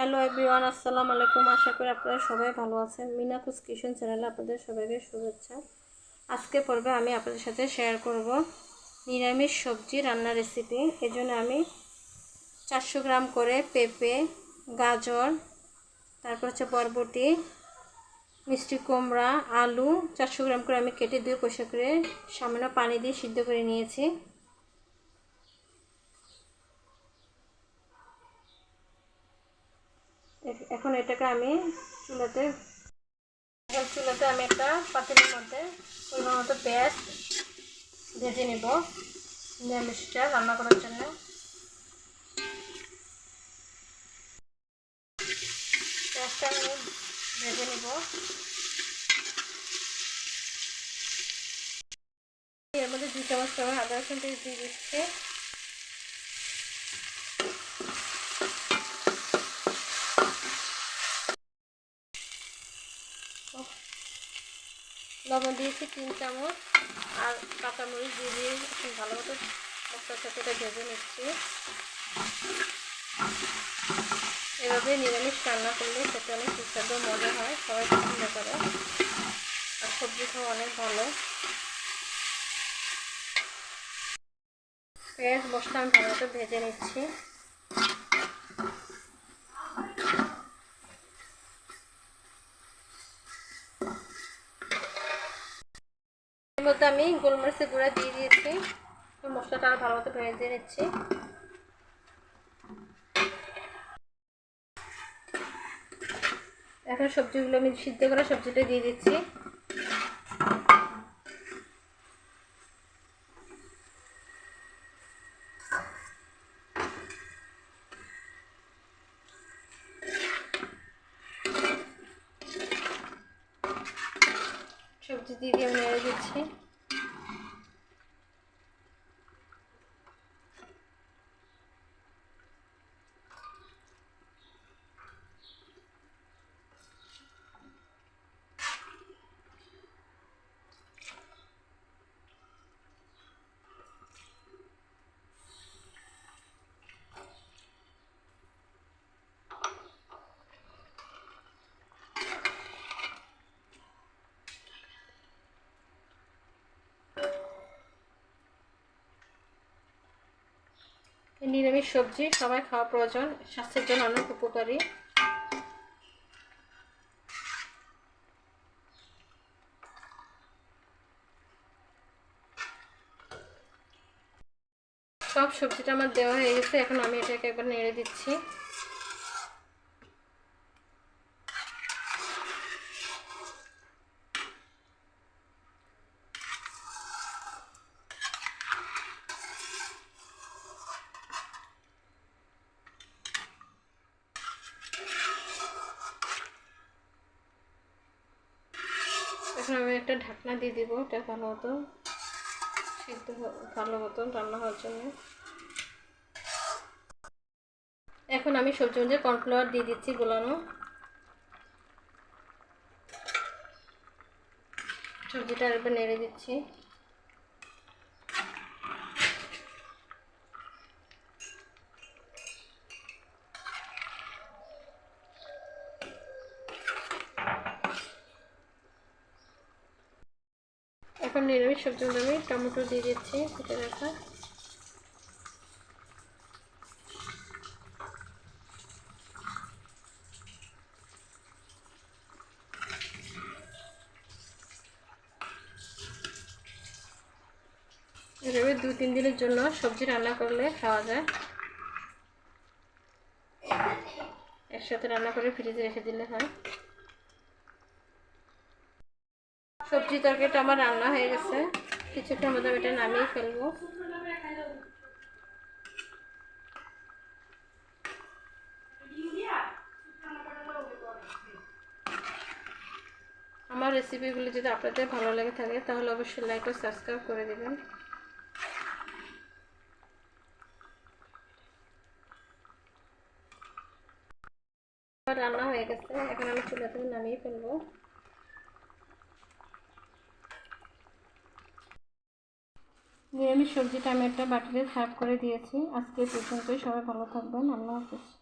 Hello everyone আসসালামু আলাইকুম। আশা করি আপনারা সবাই ভালো আছেন। মিনাকুস কিচেন চ্যানেলে আপনাদের সবাইকে শুভেচ্ছা। আজকে পর্বে আমি আপনাদের সাথে শেয়ার করব নিরামিষ সবজি রান্নার রেসিপি এজন্য আমি চারশো গ্রাম করে পেঁপে, গাজর, তারপর হচ্ছে বরবটি, মিষ্টি কুমড়া, আলু চারশো গ্রাম করে আমি কেটে দিয়ে পয়সা করে সামান্য পানি দিয়ে সিদ্ধ করে নিয়েছি। এখন এটাকে আমি চুলাতে, এখন চুলাতে আমি একটা পাতিলের মধ্যে পরিমাণ মতো পেঁয়াজ ভেজে নেব, নিরামিষটা রান্না করার জন্য। পেঁয়াজটা আমি ভেজে নেব। এর মধ্যে দুই চামচ আদা রসুন দিয়ে দিচ্ছি। লবণ দিয়েছি তিন চামচ আর কাঁচামরিচ দিয়ে দিয়ে ভালো মতো মশলার সাথে এটা ভেজে নিচ্ছি। এভাবে নিরামিষ রান্না করলে সেটা অনেক সুস্বাদু মজা হয়, সবাই পছন্দ করে। আর সবজি খাওয়া অনেক ভালো। পেঁয়াজ মশলা আমি ভালো মতো ভেজে নিচ্ছি। মধ্যে আমি গোলমরিচের গুঁড়া দিয়ে দিয়েছি। মশলাটা আর ভালো মতো ভেজে নিচ্ছি। এখন সবজিগুলো আমি সিদ্ধ করা সবজিটা দিয়ে দিচ্ছি। সবজি দিয়ে দিয়ে আমি নেড়ে দিচ্ছি। নিরামিষ সবজি, সবাই খাওয়া প্রয়োজন, স্বাস্থ্যের জন্য অনেক উপকারী। সব সবজিটা আমার দেওয়া হয়ে গেছে, এখন আমি এটাকে একবার নেড়ে দিচ্ছি। এখন আমি একটা ঢাকনা দিয়ে দিব এটা ভালো মতো। সিদ্ধ ভালো মতন রান্না হওয়ার জন্য। এখন আমি সবজি মধ্যে কর্নফ্লাওয়ার দিয়ে দিচ্ছি গোলানো। সবজিটা আরেকবার নেড়ে দিচ্ছি। এখন নিরামিষ সবজির মধ্যে আমি টমেটো দিয়ে দিচ্ছি, কেটে রাখা। এভাবে দু তিন দিনের জন্য সবজি রান্না করলে খাওয়া যায়। একসাথে রান্না করে ফ্রিজে রেখে দিলে হয়। সবজি তরকারিটা আমার রান্না হয়ে গেছে। কিছুটার মধ্যে এটা নামিয়ে ফেলব। আমার রেসিপিগুলি যদি আপনাদের ভালো লেগে থাকে, তাহলে অবশ্যই লাইক ও সাবস্ক্রাইব করে দেবেন। রান্না হয়ে গেছে। এখন আমি চুলা থেকে নামিয়ে ফেলব। নিরামিষ সবজিটা আমি একটা বাটিতে সার্ভ করে দিয়েছি। আজকে পর্যন্তই। সবাই ভালো থাকবেন। আল্লাহ হাফিজ।